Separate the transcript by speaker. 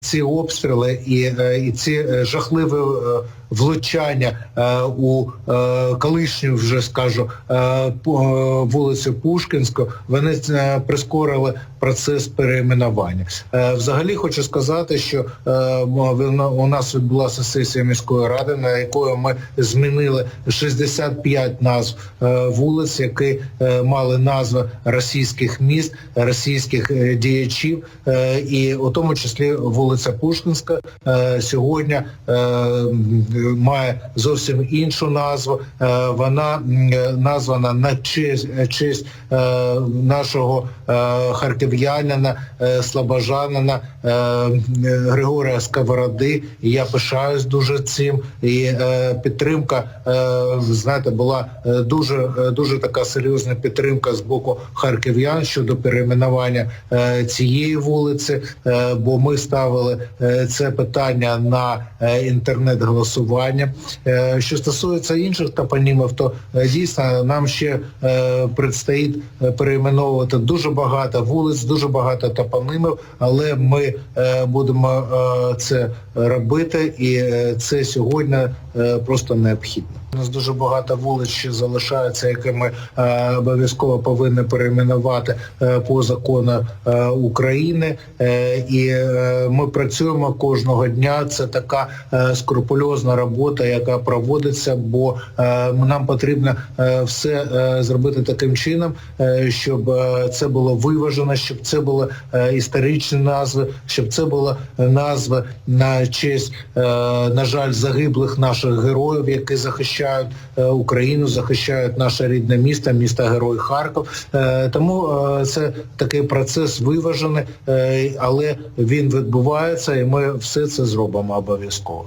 Speaker 1: ці обстріли і, е, і ці е, жахливі е, влучання у колишню, вже скажу, вулицю Пушкінську, вони прискорили процес перейменування. Е, Взагалі хочу сказати, що у нас відбулася сесія міської ради, на якої ми змінили 65 назв вулиць, які мали назви російських міст, російських діячів, і у тому числі вулиця Пушкінська е, сьогодні е, має зовсім іншу назву. Е, Вона названа на честь, честь нашого харків'янина, слобожанина е, Григорія Сковороди. І я пишаюсь дуже цим. І підтримка, знаєте, була дуже, дуже така серйозна підтримка з боку харків'ян щодо перейменування цієї вулиці, бо ми ставили е, це питання на е, інтернет-голосування. Е, Що стосується інших топонімів, то дійсно нам ще предстоїть перейменовувати дуже багато вулиць, дуже багато топонимів, але ми будемо це робити, і це сьогодні просто необхідно. Нас дуже багато вулиць ще залишається, які ми е, обов'язково повинні перейменувати е, по закону е, України. Е, і е, ми працюємо кожного дня. Це така е, скрупульозна робота, яка проводиться, бо е, нам потрібно е, все е, зробити таким чином, е, щоб е, це було виважено, щоб це були е, історичні назви, щоб це були назви на честь, е, на жаль, загиблих наших героїв, які захищають е, Україну, захищають наше рідне місто, місто Герой Харків. Е, Тому е, це такий процес виважений, але він відбувається, і ми все це зробимо обов'язково.